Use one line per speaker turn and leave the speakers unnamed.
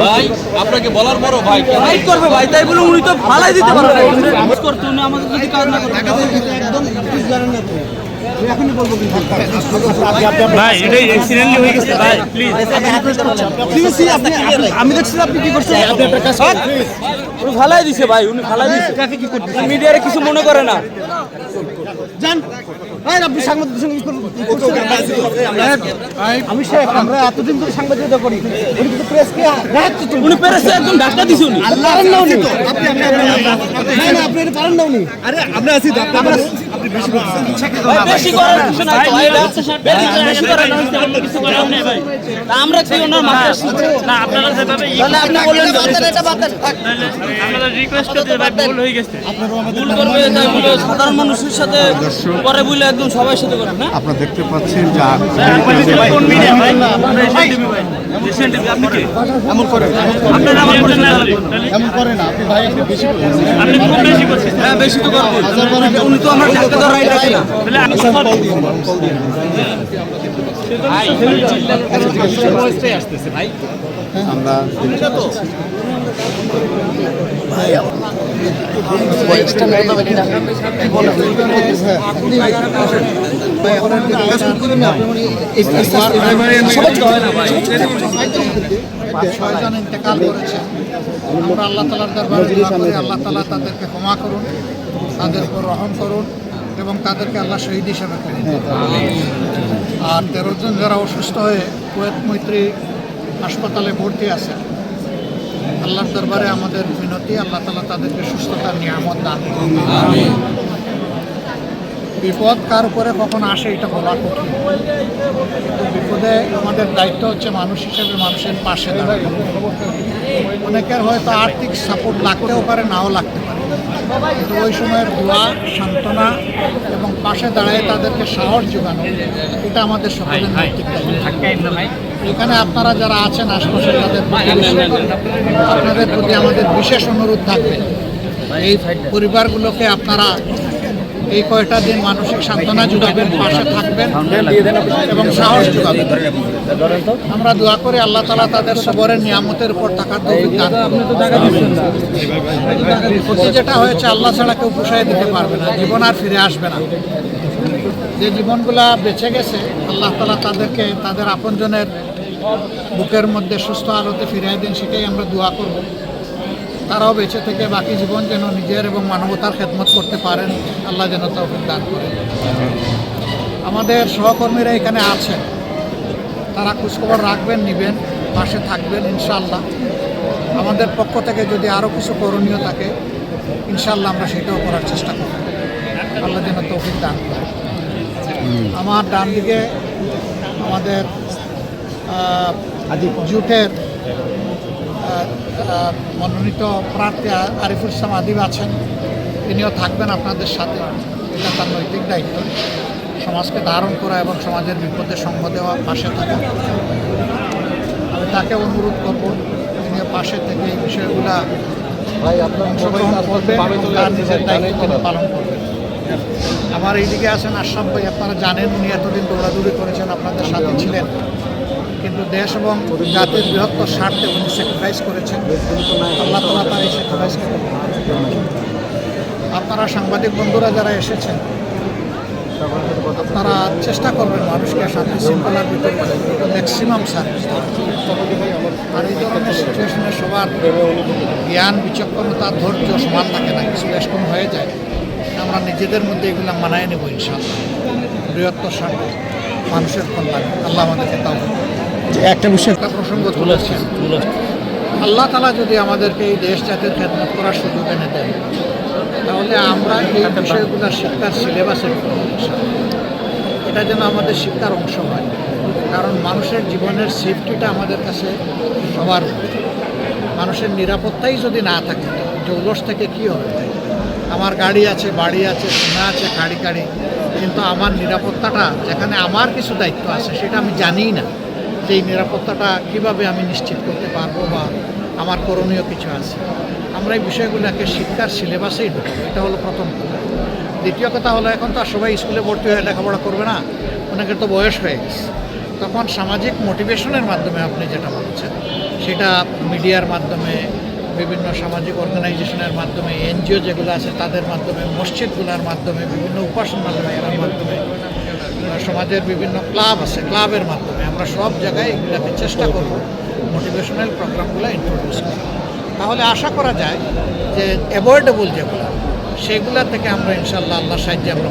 ভাই আপনাকে বলার পরও ভাই
ফাইট করবে ভাই তাই বলে উনি তো ফালাই দিতে পারে না। কাজ করতে উনি আমাদের যদি কাজ না করে
ভাই এটাই অ্যাক্সিডেন্টলি হয়ে গেছে। ভাই প্লিজ
প্লিজ আপনি আপনি- আমি দেখছি আপনি কি করছেন। কাজ উনি ফালাই দিছে ভাই উনি ফালাই দিছে। কাকে মিডিয়ারে কিছু মনে করে না। জান ভাই আপনি সাংবাদিক সঙ্গে কি করবেন? কি করছেন? আমি শেখ আমরা এতদিন ধরে সাংবাদিকতা করি উনি কিন্তু প্রেসকে উনি প্রেসে একদম ধাক্কা দিছে উনি পারেন না উনি আপনি আপনি না না আপনি পারেন না উনি আরে আমরা আছি আমরা বেশি করার কিছু নাই এটা বেশি- করার কিছু করার নেই, ভাই। আমরা কি ওনার মাথায়
না আপনারা যেভাবে
তাহলে আপনি বললেন যে
আপনারা রিকোয়েস্ট করতে ভাই? ভুল হয়ে গেছে
ভুল করবে তাই বলে সাধারণ মানুষের সাথে করে বলে একদম সবার সাথে করে না
আপনারা দেখতে পাচ্ছেন যে
কোন মিডিয়া ভাই আমরা
এমন করে
আপনারা আমার পরিচয় না
এমন করে না আপনি ভাই একটু বেশি
আপনি খুব বেশি
বেশি তো করব উনি তো আমার ধাক্কা দেওয়ার রাইট রাখে না।
তাহলে আমি
আমরা
ছয়জন ইন্তেকাল করেছেন আমরা আল্লাহ তালার দরবারে আল্লাহ তালা তাদেরকে ক্ষমা করুন তাদের উপর রহম করুন এবং তাদেরকে আল্লাহ শহীদ হিসেবে করুন আর তেরো জন যারা অসুস্থ হয়ে কুয়েত মৈত্রী হাসপাতালে ভর্তি আছে আল্লাহর দরবারে আমাদের মিনতি আল্লাহ তালা তাদেরকে সুস্থতার নিয়ামত দান করুন বিপদ কার উপরে কখন আসে এটা বলা কঠিন। বিপদে আমাদের দায়িত্ব হচ্ছে মানুষ হিসেবে মানুষের পাশে দাঁড়ানো। অনেকের হয়তো আর্থিক সাপোর্ট লাগতেও পারে নাও লাগতে পারে। কিন্তু ওই সময়ের দোয়া সান্ত্বনা এবং পাশে দাঁড়ায় তাদেরকে সাহস যোগানো এটা আমাদের সকলের নৈতিক এখানে আপনারা যারা আছেন আশপাশে তাদের আপনাদের প্রতি আমাদের বিশেষ অনুরোধ থাকবে। এই পরিবারগুলোকে আপনারা এই কয়টা দিন মানসিক সান্ত্বনা যোগাবেন, পাশে থাকবেন এবং সাহস যোগাবেন। আমরা দোয়া করি আল্লাহ তালা তাদের সবরের নিয়ামতের উপর থাকার ক্ষতি যেটা হয়েছে আল্লাহ ছাড়া কেউ পুষায় দিতে পারবে না, জীবন আর ফিরে আসবে না। যে জীবনগুলা বেঁচে গেছে, আল্লাহ তালা তাদেরকে তাদের আপনজনের বুকের মধ্যে সুস্থ আলোতে ফিরিয়ে দিন, সেটাই আমরা দোয়া করব। তারাও বেঁচে থেকে বাকি জীবন যেন নিজের এবং মানবতার খেদমত করতে পারেন। আল্লাহ যেন তৌফিক দান করেন আমাদের সহকর্মীরা এখানে আছেন। তারা খোঁজখবর রাখবেন নিবেন পাশে থাকবেন ইনশাল্লাহ আমাদের পক্ষ থেকে যদি আরও কিছু করণীয় থাকে ইনশাল্লাহ আমরা সেটাও করার চেষ্টা করব। আল্লাহ যেন তৌফিক দান করেন আমার ডান দিকে আমাদের জুটের মনোনীত প্রার্থী আরিফুল ইসলাম আদিব আছেন। তিনিও থাকবেন আপনাদের সাথে। এটা তার নৈতিক দায়িত্ব। সমাজকে ধারণ করা এবং সমাজের বিপদে সঙ্গ দেওয়া পাশে থাকা। আমি তাকে অনুরোধ করব তিনিও পাশে থেকে এই বিষয়গুলা অংশগ্রহণ করবেন তার নিজের দায়িত্ব তিনি পালন করবেন। আমার এইদিকে আছেন আশরাফ ভাই আপনারা জানেন উনি এতদিন দৌড়াদৌড়ি করেছেন আপনাদের সাথে ছিলেন। কিন্তু দেশ এবং জাতির বৃহত্তর স্বার্থে উনি স্যাক্রিফাইস করেছেন। আল্লাহ তালা তার এই স্যাক্রিফাইসকে আপনারা সাংবাদিক বন্ধুরা যারা এসেছেন আপনারা চেষ্টা করবেন মানুষকে শান্তি শৃঙ্খলার ভিতরে ম্যাক্সিমাম সার্ভিস আর এই ধরনের সিচুয়েশনে সবার জ্ঞান, বিচক্ষণতা, ধৈর্য সমান থাকে না, কিছু বেশকম হয়ে যায়। আমরা নিজেদের মধ্যে এগুলো মানায় নেব ইনশাল্লাহ বৃহত্তর স্বার্থে মানুষের কল্যাণ। আল্লাহ আমাদেরকে তাও
একটা বিষয়
একটা প্রসঙ্গ তুলেছেন আল্লাহ তালা যদি আমাদেরকে এই দেশ জাতির খেদমত করার সুযোগ এনে দেন তাহলে আমরা এই বিষয়গুলো শিক্ষার সিলেবাসে এটা যেন আমাদের শিক্ষার অংশ হয় কারণ মানুষের জীবনের সেফটিটা আমাদের কাছে সবার মানুষের নিরাপত্তাই যদি না থাকে জৌলস থেকে কি হবে? আমার গাড়ি আছে বাড়ি আছে সোনা আছে গাড়ি গাড়ি কিন্তু আমার নিরাপত্তাটা যেখানে আমার কিছু দায়িত্ব আছে সেটা আমি জানিই না। এই নিরাপত্তাটা কীভাবে আমি নিশ্চিত করতে পারব বা আমার করণীয় কিছু আছে। আমরা এই বিষয়গুলোকে শিক্ষার সিলেবাসেই ঢুকবো। এটা হলো প্রথম কথা। দ্বিতীয় কথা হলো, এখন তো আর সবাই স্কুলে ভর্তি হয়ে লেখাপড়া করবে না। অনেকের তো বয়স হয়ে গেছে। তখন সামাজিক মোটিভেশনের মাধ্যমে আপনি যেটা বলছেন, সেটা মিডিয়ার মাধ্যমে, বিভিন্ন সামাজিক অর্গানাইজেশনের মাধ্যমে, এনজিও যেগুলো আছে তাদের মাধ্যমে, মসজিদগুলোর মাধ্যমে, বিভিন্ন উপাসনালয়ের মাধ্যমে সমাজের বিভিন্ন ক্লাব আছে, ক্লাবের মাধ্যমে আমরা সব জায়গায় এগুলোকে চেষ্টা করব মোটিভেশনাল প্রোগ্রামগুলো ইন্ট্রোডিউস করা তাহলে আশা করা যায় যে অ্যাভয়েডেবল যেগুলো, সেগুলা থেকে আমরা ইনশাল্লাহ আল্লাহ সাহায্যে আমরা